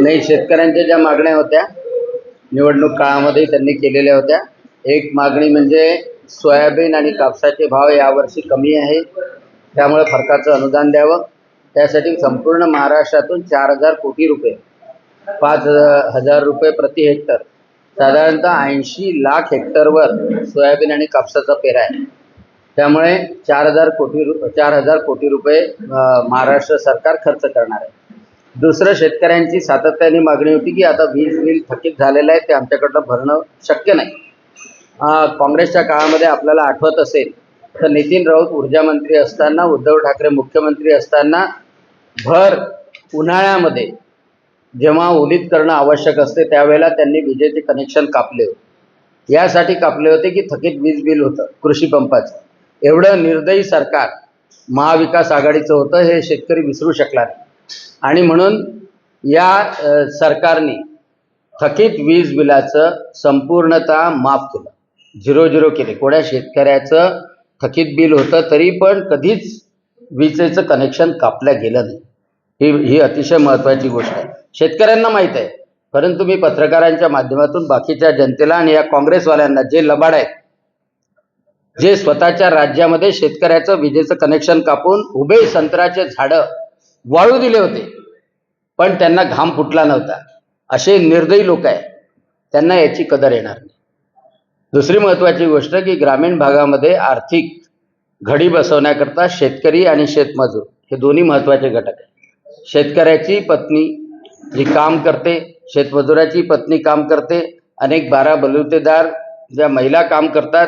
नाही शेतकऱ्यांच्या ज्या मागण्या होत्या निवडणूक काळामध्ये त्यांनी केलेल्या होत्या. एक मागणी म्हणजे सोयाबीन आणि कापसाचे भाव यावर्षी कमी आहे. त्यामुळे फरकाचं अनुदान द्यावं. त्यासाठी संपूर्ण महाराष्ट्रातून चार हजार कोटी रुपये पाच हजार रुपये प्रति हेक्टर साधारणतः ऐंशी लाख हेक्टरवर सोयाबीन आणि कापसाचा पेरा आहे. त्यामुळे चार हजार कोटी रु चार हजार कोटी रुपये महाराष्ट्र सरकार खर्च करणार आहे. दुसरं शेतकऱ्यांची सातत्याने मागणी होती की आता वीज बिल थकीत झालेलं आहे ते आमच्याकडनं भरणं शक्य नाही. काँग्रेसच्या काळामध्ये आपल्याला आठवत असेल तर नितीन राऊत ऊर्जा मंत्री असताना उद्धव ठाकरे मुख्यमंत्री असताना भर उन्हाळ्यामध्ये जेव्हा ओलीत करणं आवश्यक असते त्यावेळेला त्यांनी विजेचे कनेक्शन कापले होते. यासाठी कापले होते की थकीत वीज बिल होतं कृषी पंपाचं. एवढं निर्दयी सरकार महाविकास आघाडीचं होतं हे शेतकरी विसरू शकला नाही. आणि म्हणून या सरकारने थकीत वीज बिलाचं संपूर्णतः माफ केलं. झिरो झिरो केले. कोण्या शेतकऱ्याचं थकीत बिल होतं तरी पण कधीच विजेचं कनेक्शन कापलं गेलं नाही. ही ही अतिशय महत्त्वाची गोष्ट आहे. शेतकऱ्यांना माहीत आहे. परंतु मी पत्रकारांच्या माध्यमातून बाकीच्या जनतेला आणि या काँग्रेसवाल्यांना जे लबाड आहेत जे स्वतःच्या राज्यामध्ये शेतकऱ्याचं विजेचं कनेक्शन कापून उभे संत्र्याचे झाडं वाळू दिले होते. पण त्यांना घाम फुटला नव्हता. असे निर्दयी लोक आहेत. त्यांना याची कदर येणार नाही. दुसरी महत्त्वाची गोष्ट की ग्रामीण भागामध्ये आर्थिक घडी बसवण्याकरता शेतकरी आणि शेतमजूर हे दोन्ही महत्त्वाचे घटक आहेत. शेतकऱ्याची पत्नी जी काम करते शेतमजुराची पत्नी काम करते अनेक बारा बलुतेदार ज्या महिला काम करतात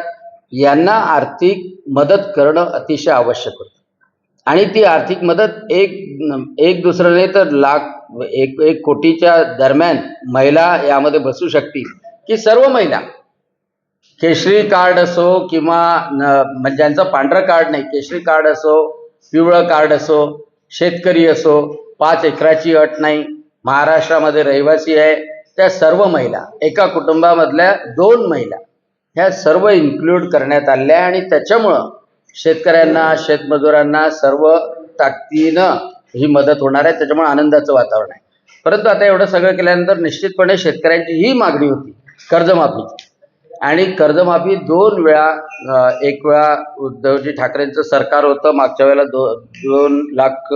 यांना आर्थिक मदत करणं अतिशय आवश्यक होतं. आणि ती आर्थिक मदत एक एक दुसऱ्याने तर लाख एक एक कोटीच्या दरम्यान महिला यामध्ये बसू शकतील. की सर्व महिला. केशरी कार्ड असो किंवा म्हणजे ज्यांचं पांढरं कार्ड नाही केशरी कार्ड असो पिवळं कार्ड असो शेतकरी असो पाच एकराची अट नाही महाराष्ट्रामध्ये रहिवासी आहे त्या सर्व महिला एका कुटुंबामधल्या दोन महिला ह्या सर्व इन्क्लूड करण्यात आल्या आणि त्याच्यामुळं शेतकऱ्यांना शेतमजुरांना सर्व ताकदीनं ही मदत होणार आहे. त्याच्यामुळे आनंदाचं वातावरण आहे. परंतु आता एवढं सगळं केल्यानंतर निश्चितपणे शेतकऱ्यांची ही मागणी होती कर्जमाफीची आणि कर्जमाफी दोन वेळा एक वेळा उद्धवजी ठाकरेंचं सरकार होतं. मागच्या वेळेला दो दोन लाख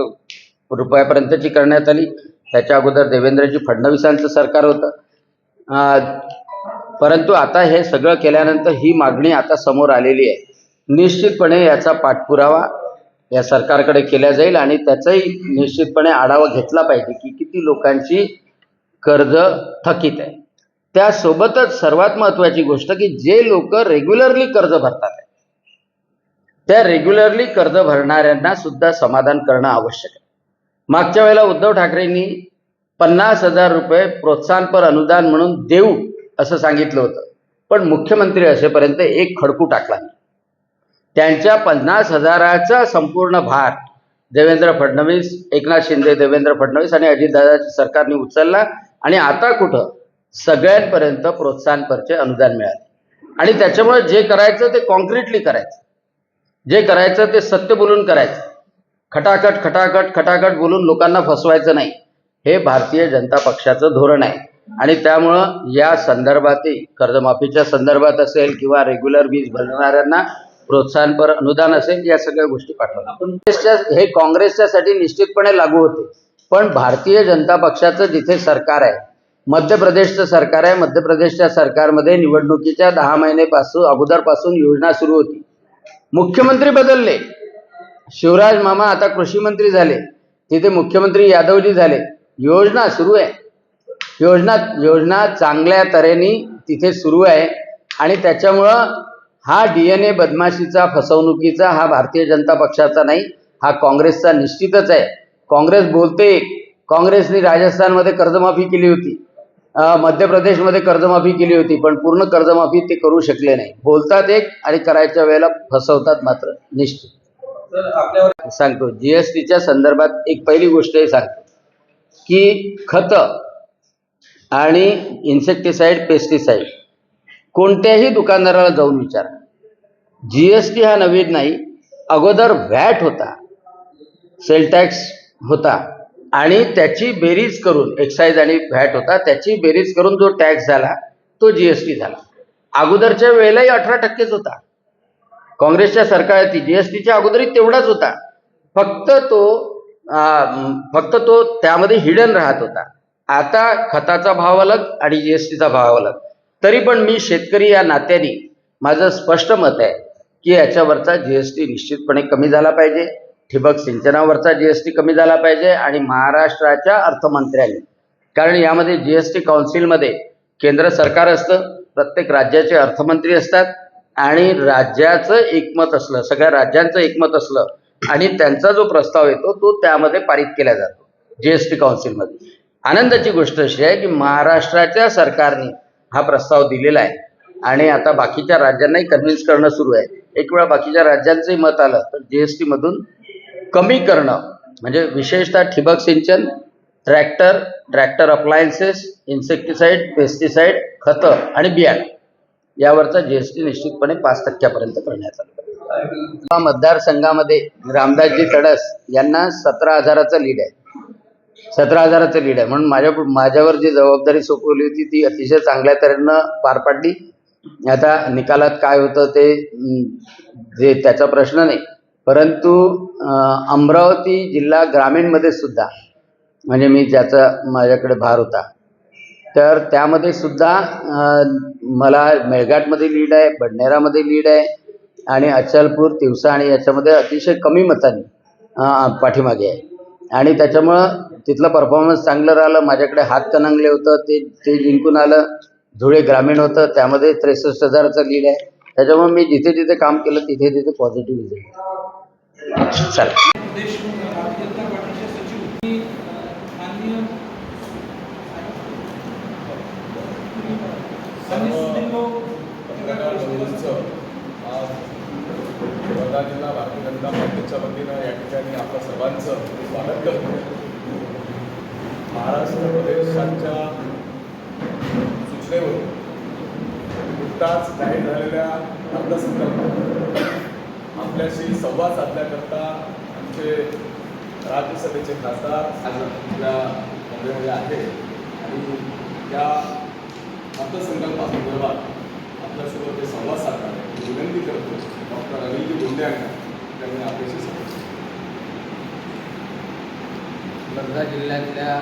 रुपयापर्यंतची करण्यात आली. त्याच्या अगोदर देवेंद्रजी फडणवीसांचं सरकार होतं. परंतु आता हे सगळं केल्यानंतर ही मागणी आता समोर आलेली आहे. निश्चितपणे याचा पाठपुरावा या सरकारकडे केला जाईल आणि त्याचाही निश्चितपणे आढावा घेतला पाहिजे की किती लोकांची कर्ज थकीत आहे. त्यासोबतच सर्वात महत्त्वाची गोष्ट की जे लोक रेग्युलरली कर्ज भरतात त्या रेग्युलरली कर्ज भरणाऱ्यांना सुद्धा समाधान करणं आवश्यक आहे. मागच्या वेळेला उद्धव ठाकरेंनी पन्नास हजार रुपये प्रोत्साहनपर अनुदान म्हणून देऊ असं सांगितलं होतं पण मुख्यमंत्री असेपर्यंत एक खडकू टाकला नाही. त्यांच्या पन्नास हजाराचा संपूर्ण भार देवेंद्र फडणवीस एकनाथ शिंदे देवेंद्र फडणवीस आणि अजितदादाच्या सरकारने उचलला आणि आता कुठं सगळ्यांपर्यंत प्रोत्साहनपरचे अनुदान मिळाले. आणि त्याच्यामुळे जे करायचं ते कॉन्क्रीटली करायचं. जे करायचं ते सत्य बोलून करायचं. खटाखट खटाखट खटाखट बोलून लोकांना फसवायचं नाही. हे भारतीय जनता पक्षाचं धोरण आहे. आणि त्यामुळं या संदर्भातही कर्जमाफीच्या संदर्भात असेल किंवा रेग्युलर वीज भरणाऱ्यांना प्रोत्साहनपर अनुदान असेल या सगळ्या गोष्टी पाठवल्या. काँग्रेसच्या हे काँग्रेसच्यासाठी निश्चितपणे लागू होते. पण भारतीय जनता पक्षाचं जिथे सरकार आहे मध्य प्रदेशचं सरकार आहे मध्य प्रदेशच्या सरकारमध्ये निवडणुकीच्या दहा महिनेपासून अगोदरपासून योजना सुरू होती. मुख्यमंत्री बदलले. शिवराज मामा आता कृषी मंत्री झाले. तिथे मुख्यमंत्री यादवजी झाले. योजना सुरू आहे. योजना योजना चांगल्या तऱ्हेने तिथे सुरू आहे. आणि त्याच्यामुळं हा डी एन ए बदमाशीचा फसवणुकीचा हा भारतीय जनता पक्षाचा नाही हा काँग्रेसचा निश्चितच आहे. काँग्रेस बोलते काँग्रेसने राजस्थानमध्ये कर्जमाफी केली होती. मध्य प्रदेशमध्ये कर्जमाफी केली होती पण पूर्ण कर्जमाफी ते करू शकले नाही. बोलतात एक आणि करायच्या वेळेला फसवतात मात्र निश्चित. सांगतो जी एस टीच्या संदर्भात एक पहिली गोष्ट हे सांगतो की खतं आणि इन्सेक्टिसाईड पेस्टिसाईड कोणत्याही दुकानदाराला जाऊन विचारा. जी एस टी हा नवीन नाही अगोदर व्हॅट होता सेल टॅक्स होता आणि त्याची बेरीज करून एक्साईज आणि व्हॅट होता त्याची बेरीज करून जो टॅक्स झाला तो जी एस टी झाला. अगोदरच्या वेळेलाही अठरा टक्केच होता. काँग्रेसच्या सरकारची जी एस टीच्या अगोदरही तेवढाच होता. फक्त तो फक्त तो त्यामध्ये हिडन राहत होता. आता खताचा भाव अलग आणि जी एस टीचा भाव अलग. तरी पण मी शेतकरी या नात्याने माझं स्पष्ट मत आहे की याच्यावरचा जी एस टी निश्चितपणे कमी झाला पाहिजे. ठिबक सिंचनावरचा जी एस टी कमी झाला पाहिजे आणि महाराष्ट्राच्या अर्थमंत्र्यांनी. कारण यामध्ये जी एस टी काउन्सिलमध्ये केंद्र सरकार असतं प्रत्येक राज्याचे अर्थमंत्री असतात आणि राज्याचं एकमत असलं सगळ्या राज्यांचं एकमत असलं आणि त्यांचा जो प्रस्ताव येतो तो त्यामध्ये पारित केला जातो जी एस टी काउन्सिलमध्ये आनंदाची गोष्ट अशी आहे की महाराष्ट्राच्या सरकारने हा प्रस्ताव दिलेला आहे. आणि आता बाकीच्या राज्यांनाही कन्व्हिन्स करणं सुरू आहे. एक वेळा बाकीच्या राज्यांचंही मत आलं तर जी एस टीमधून कमी करणं म्हणजे विशेषतः ठिबक सिंचन tractor tractor appliances insecticide pesticide खतं आणि बियाण यावरचा जी एस टी निश्चितपणे पाच टक्क्यापर्यंत करण्यात आलं. मतदारसंघामध्ये रामदासजी तडस यांना सतरा हजाराचं लीड आहे. सतरा हजाराचं लीड आहे. म्हणून माझ्या माझ्यावर जी जबाबदारी सोपवली होती ती अतिशय चांगल्या तऱ्हेनं पार पाडली. आता निकालात काय होतं ते जे त्याचा प्रश्न नाही. परंतु अमरावती जिल्हा ग्रामीणमध्ये सुद्धा म्हणजे मी ज्याचा माझ्याकडे भार होता तर त्यामध्ये सुद्धा मला मेळघाटमध्ये लीड आहे बडनेरामध्ये लीड आहे आणि अचलपूर तिवसा आणि याच्यामध्ये अतिशय कमी मतांनी पाठीमागे आहे. आणि त्याच्यामुळं तिथलं परफॉर्मन्स चांगलं राहिलं माझ्याकडे हात कनंगले होतं ते ते जिंकून आलं. धुळे ग्रामीण होतं त्यामध्ये त्रेसष्ट हजाराचं लीड आहे. त्याच्यामुळे मी जिथे जिथे काम केलं तिथे तिथे पॉझिटिव्ह रिझल्ट चालेल. सचिव माननीय वर्धा जिल्हा भारतीय जनता पार्टीच्या वतीनं या ठिकाणी आपल्या सर्वांचं स्वागत करतो. महाराष्ट्र प्रदेशांच्या सूचनेवर नुकताच जाहीर झालेल्या अर्थसंकल्प आपल्याशी संवाद साधण्याकरता आमचे राज्यसभेचे खासदार आज आपल्या मुंबईमध्ये आहे आणि त्या अर्थसंकल्पासंदर्भात आपल्यासोबत ते संवाद साधणार आहे. विनंती करतो डॉक्टर अनिलजी बोंडे यांना त्यांनी आपल्याशी संवाद वर्धा जिल्ह्यातल्या